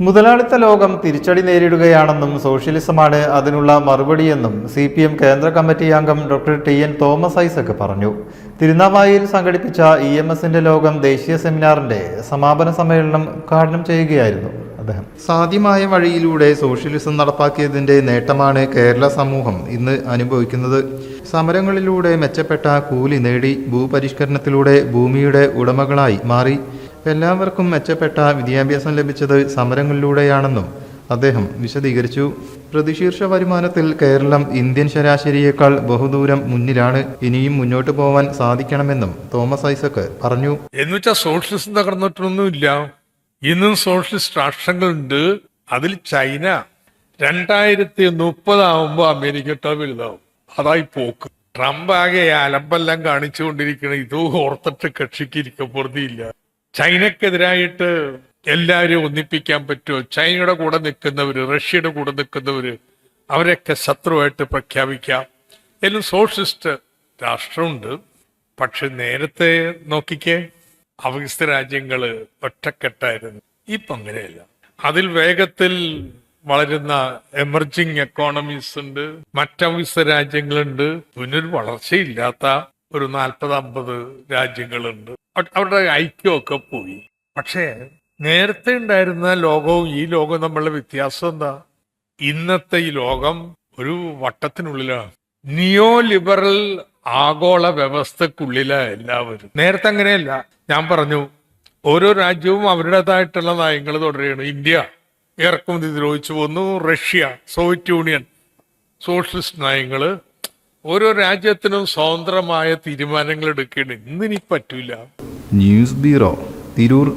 മുതലാളിത്ത ലോകം തിരിച്ചടി നേരിടുകയാണെന്നും സോഷ്യലിസമാണ് അതിനുള്ള മറുപടിയെന്നും സി പി എം കേന്ദ്ര കമ്മിറ്റി അംഗം doctor T N Thomas Isaac പറഞ്ഞു. തിരുനാവായിൽ സംഘടിപ്പിച്ച ഇ എം എസിന്റെ ലോകം ദേശീയ സെമിനാറിന്റെ സമാപന സമ്മേളനം ഉദ്ഘാടനം ചെയ്യുകയായിരുന്നു അദ്ദേഹം. സാധ്യമായ വഴിയിലൂടെ സോഷ്യലിസം നടപ്പാക്കിയതിന്റെ നേട്ടമാണ് കേരള സമൂഹം ഇന്ന് അനുഭവിക്കുന്നത്. സമരങ്ങളിലൂടെ മെച്ചപ്പെട്ട കൂലി നേടി ഭൂപരിഷ്കരണത്തിലൂടെ ഭൂമിയുടെ ഉടമകളായി മാറി എല്ലാവർക്കും മെച്ചപ്പെട്ട വിദ്യാഭ്യാസം ലഭിച്ചത് സമരങ്ങളിലൂടെയാണെന്നും അദ്ദേഹം വിശദീകരിച്ചു. പ്രതിശീർഷ വരുമാനത്തിൽ കേരളം ഇന്ത്യൻ ശരാശരിയേക്കാൾ ബഹുദൂരം മുന്നിലാണ്. ഇനിയും മുന്നോട്ട് പോവാൻ സാധിക്കണമെന്നും തോമസ് ഐസക് പറഞ്ഞു. എന്നുവെച്ചാൽ സോഷ്യലിസ്റ്റ് തകർന്നിട്ടൊന്നുമില്ല. ഇന്നും സോഷ്യലിസ്റ്റ് രാഷ്ട്രങ്ങളുണ്ട്. അതിൽ ചൈന രണ്ടായിരത്തി മുപ്പതാവുമ്പോ അമേരിക്കട്ടോ വലുതാവും. അതായി പോക്ക്. ട്രംപ് ആകെ അലമ്പെല്ലാം കാണിച്ചുകൊണ്ടിരിക്കണം ഇത് ഓർത്തിട്ട് കക്ഷിക്ക് ഇരിക്കപ്പുറത്തിയില്ല ചൈനക്കെതിരായിട്ട് എല്ലാവരും ഒന്നിപ്പിക്കാൻ പറ്റുമോ? ചൈനയുടെ കൂടെ നിൽക്കുന്നവർ റഷ്യയുടെ കൂടെ നിൽക്കുന്നവർ അവരൊക്കെ ശത്രുവായിട്ട് പ്രഖ്യാപിക്കാം. എല്ലാം സോഷ്യലിസ്റ്റ് രാഷ്ട്രമുണ്ട്. പക്ഷെ നേരത്തെ നോക്കിക്കേ അവികസിത രാജ്യങ്ങൾ ഒറ്റക്കെട്ടായിരുന്നു. ഇപ്പം അങ്ങനെയല്ല. അതിൽ വേഗത്തിൽ വളരുന്ന എമർജിങ് എക്കോണമീസ് ഉണ്ട്. മറ്റവികസിത രാജ്യങ്ങളുണ്ട്. പുനർ വളർച്ചയില്ലാത്ത ഒരു നാൽപ്പത് അമ്പത് രാജ്യങ്ങളുണ്ട്. അവരുടെ ഐക്യമൊക്കെ പോയി. പക്ഷേ നേരത്തെ ഉണ്ടായിരുന്ന ലോകവും ഈ ലോകവും തമ്മിലുള്ള വ്യത്യാസം എന്താ? ഇന്നത്തെ ഈ ലോകം ഒരു വട്ടത്തിനുള്ളിലാണ്. നിയോ ലിബറൽ ആഗോള വ്യവസ്ഥക്കുള്ളില എല്ലാവരും. നേരത്തെ അങ്ങനെയല്ല. ഞാൻ പറഞ്ഞു ഓരോ രാജ്യവും അവരുടേതായിട്ടുള്ള നയങ്ങൾ തുടരുകയാണ്. ഇന്ത്യ ഇറക്കുമതി ദ്രോഹിച്ചു പോന്നു റഷ്യ സോവിയറ്റ് യൂണിയൻ സോഷ്യലിസ്റ്റ് നയങ്ങൾ ഓരോ രാജ്യത്തിനും സ്വതന്ത്രമായ തീരുമാനങ്ങൾ എടുക്കുകയാണ് ഇന്നിനി പറ്റൂല. News bureau Tirur